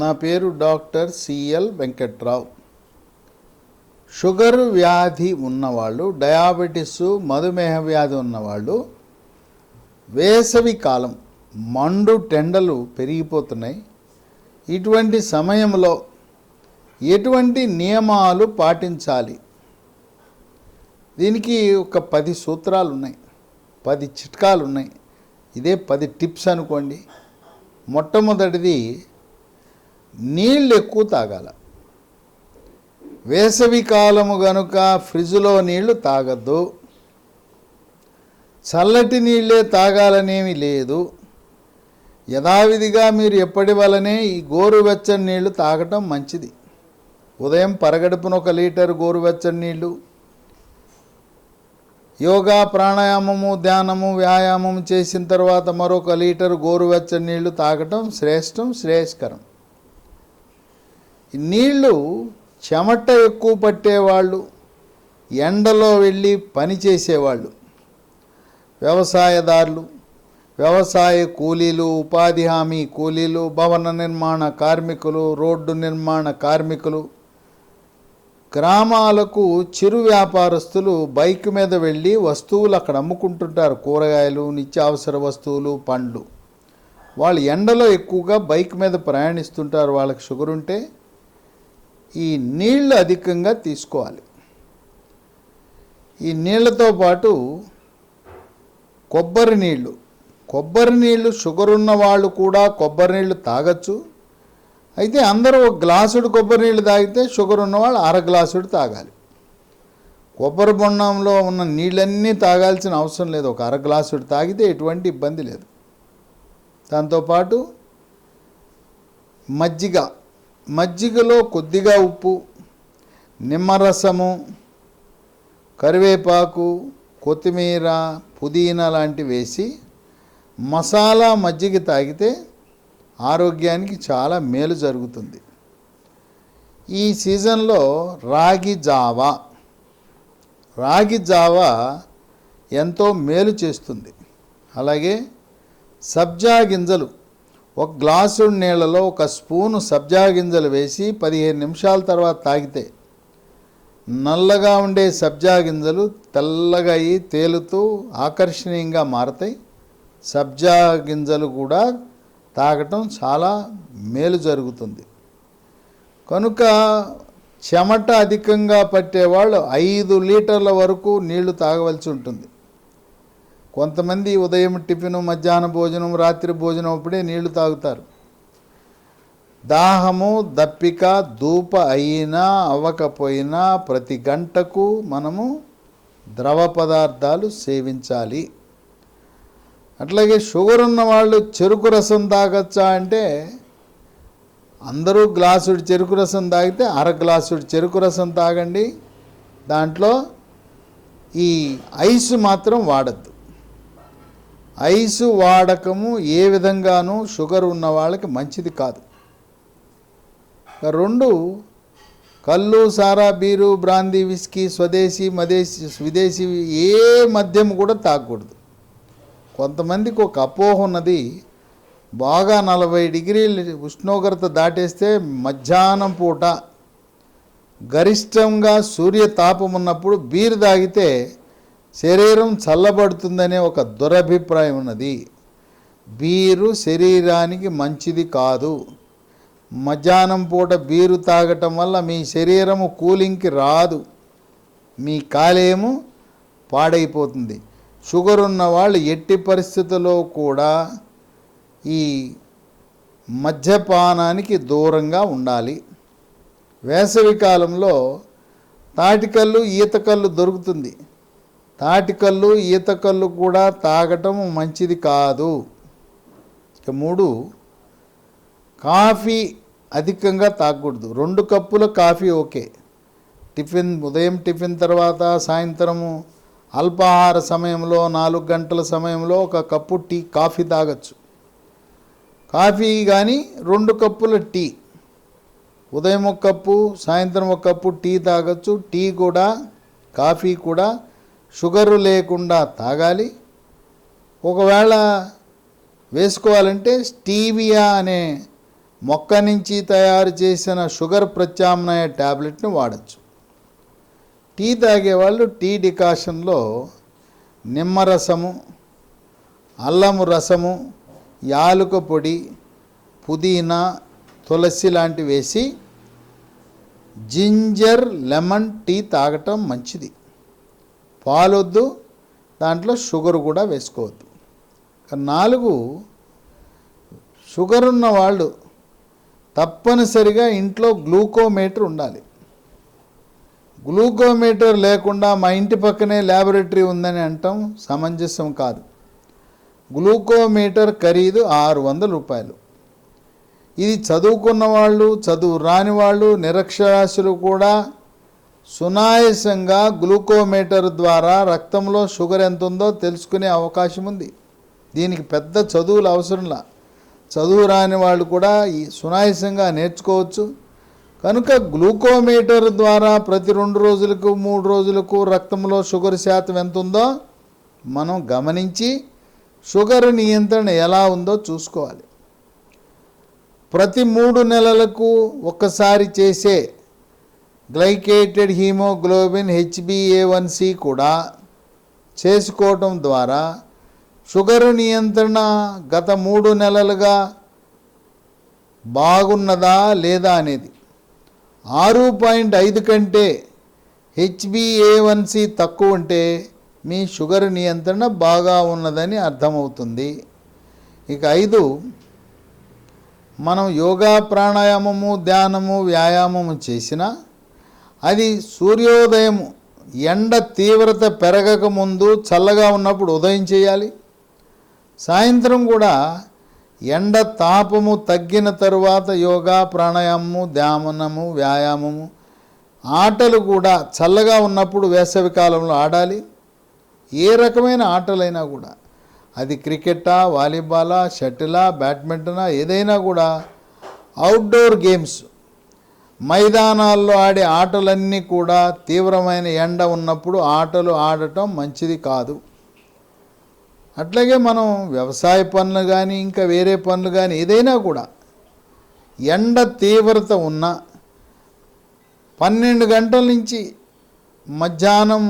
నా పేరు doctor CL Venkatrao. Sugar వ్యాధి ఉన్నవాళ్ళు డయాబెటిస్ మధుమేహ వ్యాధి ఉన్నవాళ్ళు వేసవి కాలం మండు టెండలు పెరిగిపోతున్నాయి. ఇటువంటి సమయంలో ఎటువంటి నియమాలు పాటించాలి? దీనికి ఒక పది సూత్రాలు ఉన్నాయి పది చిట్కాలు ఉన్నాయి ఇదే పది టిప్స్ అనుకోండి. మొట్టమొదటిది నీళ్ళు ఎక్కువ తాగాల. వేసవి కాలము గనుక ఫ్రిడ్జ్లో నీళ్ళు తాగద్దు. చల్లటి నీళ్ళే తాగాలనేమి లేదు. యథావిధిగా మీరు ఎప్పటి వలనే ఈ గోరువెచ్చని నీళ్ళు తాగటం మంచిది. ఉదయం పరగడుపున ఒక లీటర్ గోరువెచ్చని నీళ్ళు యోగా ప్రాణాయామము ధ్యానము వ్యాయామం చేసిన తర్వాత మరొక లీటర్ గోరువెచ్చని నీళ్ళు తాగటం శ్రేష్టం శ్రేయస్కరం. నీళ్ళు చెమట ఎక్కువ పట్టేవాళ్ళు ఎండలో వెళ్ళి పనిచేసేవాళ్ళు వ్యవసాయదారులు వ్యవసాయ కూలీలు ఉపాధి హామీ కూలీలు భవన నిర్మాణ కార్మికులు రోడ్డు నిర్మాణ కార్మికులు గ్రామాలకు చిరు వ్యాపారస్తులు బైక్ మీద వెళ్ళి వస్తువులు అక్కడ అమ్ముకుంటుంటారు. కూరగాయలు నిత్యావసర వస్తువులు పండ్లు. వాళ్ళు ఎండలో ఎక్కువగా బైక్ మీద ప్రయాణిస్తుంటారు. వాళ్ళకి షుగర్ ఉంటే ఈ నీళ్ళు అధికంగా తీసుకోవాలి. ఈ నీళ్ళతో పాటు కొబ్బరి నీళ్ళు. కొబ్బరి నీళ్ళు షుగర్ ఉన్న వాళ్ళు కూడా కొబ్బరి నీళ్ళు తాగచ్చు. అయితే అందరూ ఒక గ్లాసుడు కొబ్బరి నీళ్ళు తాగితే షుగర్ ఉన్నవాళ్ళు అర గ్లాసుడు తాగాలి. కొబ్బరి బొండంలో ఉన్న నీళ్ళన్నీ తాగాల్సిన అవసరం లేదు. ఒక అర గ్లాసుడు తాగితే ఎటువంటి ఇబ్బంది లేదు. దాంతోపాటు మజ్జిగ. మజ్జిగలో కొద్దిగా ఉప్పు నిమ్మరసము కరివేపాకు కొత్తిమీర పుదీనా లాంటివి వేసి మసాలా మజ్జిగ తాగితే ఆరోగ్యానికి చాలా మేలు జరుగుతుంది. ఈ సీజన్లో రాగి జావా రాగి జావా ఎంతో మేలు చేస్తుంది. అలాగే సబ్జా గింజలు ఒక గ్లాసు నీళ్ళలో ఒక స్పూను సబ్జా గింజలు వేసి పదిహేను నిమిషాల తర్వాత తాగితే నల్లగా ఉండే సబ్జా గింజలు తెల్లగా అయి తేలుతూ ఆకర్షణీయంగా మారతాయి. సబ్జా గింజలు కూడా తాగటం చాలా మేలు జరుగుతుంది. కనుక చెమట అధికంగా పట్టేవాళ్ళు ఐదు లీటర్ల వరకు నీళ్ళు తాగవలసి ఉంటుంది. కొంతమంది ఉదయం టిఫిన్ మధ్యాహ్న భోజనం రాత్రి భోజనం అప్పుడే నీళ్ళు తాగుతారు. దాహము దప్పిక ధూప అయినా అవ్వకపోయినా ప్రతి గంటకు మనము ద్రవ పదార్థాలు సేవించాలి. అట్లాగే షుగర్ ఉన్న వాళ్ళు చెరుకు రసం తాగచ్చా అంటే అందరూ గ్లాసుడు చెరుకు రసం తాగితే అర గ్లాసుడు చెరుకు రసం తాగండి. దాంట్లో ఈ ఐస్ మాత్రం వాడద్దు. ఐసు వాడకము ఏ విధంగానూ షుగర్ ఉన్న వాళ్ళకి మంచిది కాదు. రెండు కళ్ళు సారా బీరు బ్రాందీ విస్కీ స్వదేశీ మదేశీ విదేశీ ఏ మద్యం కూడా తాగకూడదు. కొంతమందికి ఒక అపోహ ఉన్నది బాగా నలభై డిగ్రీలు ఉష్ణోగ్రత దాటేస్తే మధ్యాహ్నం పూట గరిష్టంగా సూర్య తాపం ఉన్నప్పుడు బీరు తాగితే శరీరం చల్లబడుతుందనే ఒక దురభిప్రాయం ఉన్నది. బీరు శరీరానికి మంచిది కాదు. మధ్యాహ్నం పూట బీరు తాగటం వల్ల మీ శరీరము కూలింగ్కి రాదు. మీ కాలేయము పాడైపోతుంది. షుగర్ ఉన్న వాళ్ళు ఎట్టి పరిస్థితుల్లో కూడా ఈ మద్యపానానికి దూరంగా ఉండాలి. వేసవి కాలంలో తాటికల్లు ఈతకల్లు దొరుకుతుంది. తాటికల్లు ఈతకల్లు కూడా తాగటం మంచిది కాదు. ఇక మూడు కాఫీ అధికంగా తాగకూడదు. రెండు కప్పుల కాఫీ ఓకే. టిఫిన్ ఉదయం టిఫిన్ తర్వాత సాయంత్రము అల్పాహార సమయంలో నాలుగు గంటల సమయంలో ఒక కప్పు టీ కాఫీ తాగొచ్చు. కాఫీ కానీ రెండు కప్పుల టీ. ఉదయం ఒక కప్పు సాయంత్రం ఒక కప్పు టీ తాగొచ్చు. టీ కూడా కాఫీ కూడా షుగరు లేకుండా తాగాలి. ఒకవేళ వేసుకోవాలంటే స్టీవియా అనే మొక్క నుంచి తయారు చేసిన షుగర్ ప్రత్యామ్నాయ ట్యాబ్లెట్ని వాడచ్చు. టీ తాగేవాళ్ళు టీ డికాషన్లో నిమ్మరసము అల్లము రసము యాలుక పొడి పుదీనా తులసి లాంటివి వేసి జింజర్ లెమన్ టీ తాగటం మంచిది. పాలొద్దు దాంట్లో షుగర్ కూడా వేసుకోవద్దు. నాలుగు షుగర్ ఉన్న వాళ్ళు తప్పనిసరిగా ఇంట్లో గ్లూకోమీటర్ ఉండాలి. గ్లూకోమీటర్ లేకుండా మా ఇంటి పక్కనే ల్యాబొరేటరీ ఉందని అంటాం సమంజసం కాదు. గ్లూకోమీటర్ ఖరీదు ఆరు వందల రూపాయలు. ఇది చదువుకున్న వాళ్ళు చదువు రాని వాళ్ళు నిరక్షరాస్యులు కూడా సునాయాసంగా గ్లూకోమీటర్ ద్వారా రక్తంలో షుగర్ ఎంత ఉందో తెలుసుకునే అవకాశం ఉంది. దీనికి పెద్ద చదువులు అవసరంలా చదువు రాని వాళ్ళు కూడా ఈ సునాయాసంగా నేర్చుకోవచ్చు. కనుక గ్లూకోమీటర్ ద్వారా ప్రతి రెండు రోజులకు మూడు రోజులకు రక్తంలో షుగర్ శాతం ఎంత ఉందో మనం గమనించి షుగర్ నియంత్రణ ఎలా ఉందో చూసుకోవాలి. ప్రతి మూడు నెలలకు ఒక్కసారి చేసే గ్లైకేటెడ్ హీమోగ్లోబిన్ హెచ్బిఏవన్సి కూడా చేసుకోవటం ద్వారా షుగరు నియంత్రణ గత మూడు నెలలుగా బాగున్నదా లేదా అనేది ఆరు పాయింట్ ఐదు కంటే హెచ్బిఏవన్సి తక్కువ ఉంటే మీ షుగర్ నియంత్రణ బాగా ఉన్నదని అర్థమవుతుంది. ఇక ఐదు మనం యోగా ప్రాణాయామము ధ్యానము వ్యాయామము చేసినా అది సూర్యోదయం ఎండ తీవ్రత పెరగక ముందు చల్లగా ఉన్నప్పుడు ఉదయం చేయాలి. సాయంత్రం కూడా ఎండ తాపము తగ్గిన తరువాత యోగా ప్రాణాయామము ధ్యానము వ్యాయామము ఆటలు కూడా చల్లగా ఉన్నప్పుడు వేసవి కాలంలో ఆడాలి. ఏ రకమైన ఆటలైనా కూడా అది క్రికెటా వాలీబాలా షటిలా బ్యాడ్మింటనా ఏదైనా కూడా అవుట్డోర్ గేమ్స్ మైదానాల్లో ఆడే ఆటలన్నీ కూడా తీవ్రమైన ఎండ ఉన్నప్పుడు ఆటలు ఆడటం మంచిది కాదు. అట్లాగే మనం వ్యవసాయ పనులు కానీ ఇంకా వేరే పనులు కానీ ఏదైనా కూడా ఎండ తీవ్రత ఉన్న పన్నెండు గంటల నుంచి మధ్యాహ్నం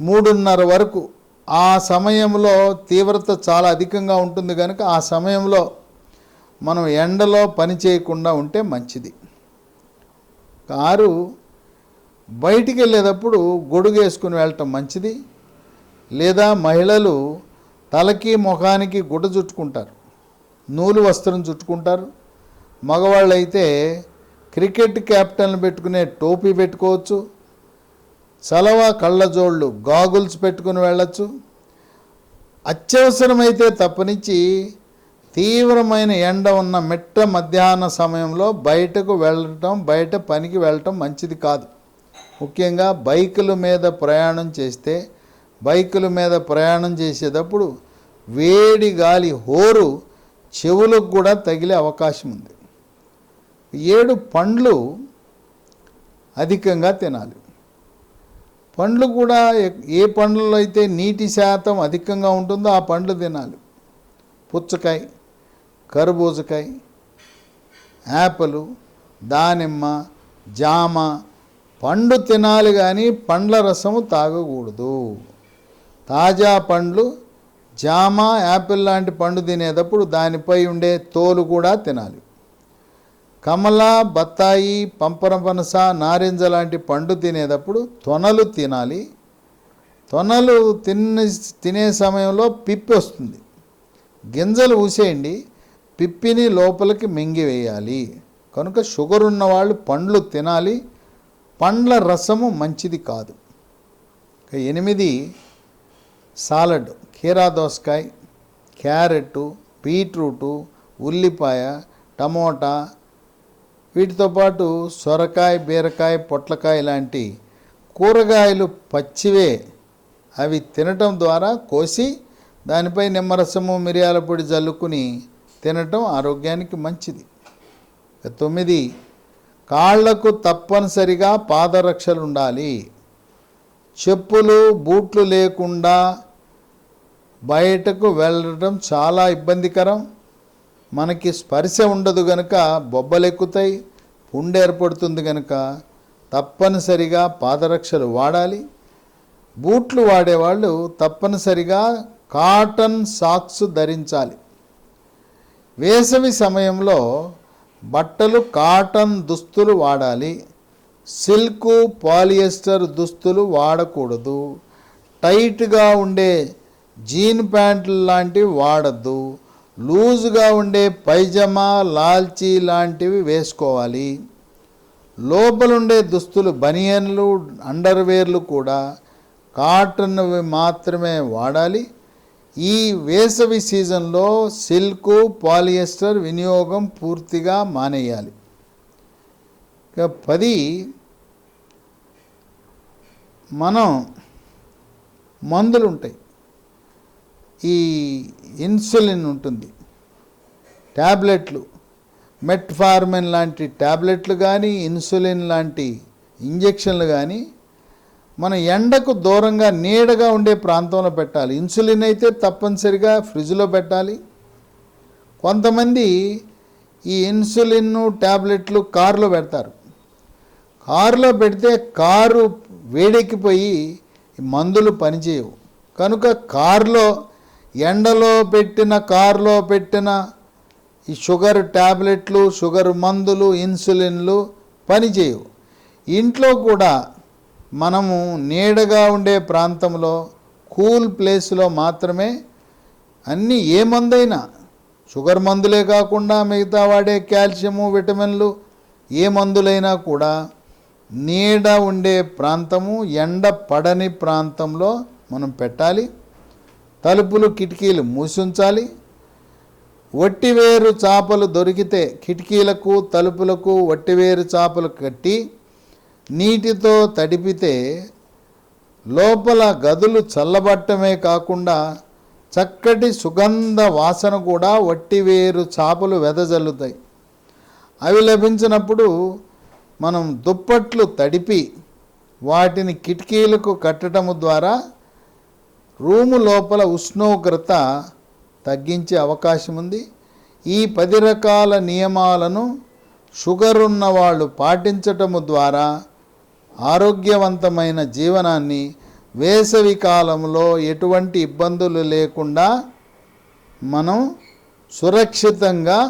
మూడున్నర వరకు ఆ సమయంలో తీవ్రత చాలా అధికంగా ఉంటుంది కనుక ఆ సమయంలో మనం ఎండలో పని చేయకుండా ఉంటే మంచిది. కారు బయటికి వెళ్ళేటప్పుడు గొడుగు వేసుకుని వెళ్ళటం మంచిది. లేదా మహిళలు తలకి ముఖానికి గుడ్డ చుట్టుకుంటారు. నూలు వస్త్రం చుట్టుకుంటారు. మగవాళ్ళు అయితే క్రికెట్ క్యాప్టెన్లు పెట్టుకునే టోపీ పెట్టుకోవచ్చు. చలవ కళ్ళజోళ్ళు గాగుల్స్ పెట్టుకుని వెళ్ళచ్చు. అత్యవసరమైతే తప్పనిచ్చి తీవ్రమైన ఎండ ఉన్న మిట్ట మధ్యాహ్న సమయంలో బయటకు వెళ్ళటం బయట పనికి వెళ్ళటం మంచిది కాదు. ముఖ్యంగా బైకుల మీద ప్రయాణం చేస్తే బైకుల మీద ప్రయాణం చేసేటప్పుడు వేడి గాలి హోరు చెవులకు కూడా తగిలే అవకాశం ఉంది. ఏడు పండ్లు అధికంగా తినాలి. పండ్లు కూడా ఏ పండ్లలో అయితే నీటి శాతం అధికంగా ఉంటుందో ఆ పండ్లు తినాలి. పుచ్చకాయ కర్బూజకాయ యాపలు దానిమ్మ జామ పండు తినాలి కానీ పండ్ల రసము తాగకూడదు. తాజా పండ్లు జామ యాపిల్ లాంటి పండు తినేటప్పుడు దానిపై ఉండే తోలు కూడా తినాలి. కమల బత్తాయి పంపర పనస నారింజ లాంటి పండు తినేటప్పుడు తొనలు తినాలి. తొనలు తిన్న తినే సమయంలో పిప్పి వస్తుంది. గింజలు ఊసేయండి. పిప్పిని లోపలికి మింగివేయాలి కనుక షుగర్ ఉన్న వాళ్ళు పండ్లు తినాలి. పండ్ల రసము మంచిది కాదు. ఎనిమిది సాలడ్ కీరా దోసకాయ క్యారెట్ బీట్రూటు ఉల్లిపాయ టమోటా వీటితో పాటు సొరకాయ బీరకాయ పొట్లకాయ లాంటి కూరగాయలు పచ్చివే అవి తినటం ద్వారా కోసి దానిపై నిమ్మరసము మిరియాల పొడి జల్లుకుని తినటం ఆరోగ్యానికి మంచిది. తొమ్మిది కాళ్ళకు తప్పనిసరిగా పాదరక్షలు ఉండాలి చెప్పులు బూట్లు లేకుండా బయటకు వెళ్ళడం చాలా ఇబ్బందికరం. మనకి స్పర్శ ఉండదు గనుక బొబ్బలెక్కుతాయి పుండె ఏర్పడుతుంది కనుక తప్పనిసరిగా పాదరక్షలు వాడాలి. బూట్లు వాడేవాళ్ళు తప్పనిసరిగా కాటన్ సాక్స్ ధరించాలి. వేసవి సమయంలో బట్టలు కాటన్ దుస్తులు వాడాలి. సిల్కు పాలియస్టర్ దుస్తులు వాడకూడదు. టైట్గా ఉండే జీన్ ప్యాంట్లు లాంటివి వాడద్దు. లూజ్గా ఉండే పైజమా లాల్చీ లాంటివి వేసుకోవాలి. లోపలుండే దుస్తులు బనియన్లు అండర్వేర్లు కూడా కాటన్వి మాత్రమే వాడాలి. ఈ వేసవి సీజన్లో సిల్క్ పాలియస్టర్ వినియోగం పూర్తిగా మానేయాలి. ఇక పది మనం మందులు ఉంటాయి ఈ ఇన్సులిన్ ఉంటుంది. ట్యాబ్లెట్లు మెట్ఫార్మిన్ లాంటి ట్యాబ్లెట్లు కానీ ఇన్సులిన్ లాంటి ఇంజెక్షన్లు కానీ మన ఎండకు దూరంగా నీడగా ఉండే ప్రాంతంలో పెట్టాలి. ఇన్సులిన్ అయితే తప్పనిసరిగా ఫ్రిడ్జ్లో పెట్టాలి. కొంతమంది ఈ ఇన్సులిన్ ట్యాబ్లెట్లు కారులో పెడతారు. కారులో పెడితే కారు వేడెక్కిపోయి మందులు పనిచేయవు. కనుక కారులో ఎండలో పెట్టిన కారులో పెట్టిన ఈ షుగర్ ట్యాబ్లెట్లు షుగర్ మందులు ఇన్సులిన్లు పనిచేయవు. ఇంట్లో కూడా మనము నీడగా ఉండే ప్రాంతంలో కూల్ ప్లేస్లో మాత్రమే అన్నీ ఏ మందైనా షుగర్ మందులే కాకుండా మిగతా వాడే కాల్షియము విటమిన్లు ఏ మందులైనా కూడా నీడ ఉండే ప్రాంతము ఎండ పడని ప్రాంతంలో మనం పెట్టాలి. తలుపులు కిటికీలు మూసి ఉంచాలి వట్టివేరు చాపలు దొరికితే కిటికీలకు తలుపులకు వట్టివేరు చాపలు కట్టి నీటితో తడిపితే లోపల గదులు చల్లబట్టమే కాకుండా చక్కటి సుగంధ వాసన కూడా వట్టివేరు చాపలు వెదజల్లుతాయి. అవి లభించినప్పుడు మనం దుప్పట్లు తడిపి వాటిని కిటికీలకు కట్టడం ద్వారా రూము లోపల ఉష్ణోగ్రత తగ్గించే అవకాశం ఉంది. ఈ పది రకాల నియమాలను షుగర్ ఉన్న వాళ్ళు పాటించటము ద్వారా ఆరోగ్యవంతమైన జీవనాన్ని వేసవి కాలంలో ఎటువంటి ఇబ్బందులు లేకుండా మనం సురక్షితంగా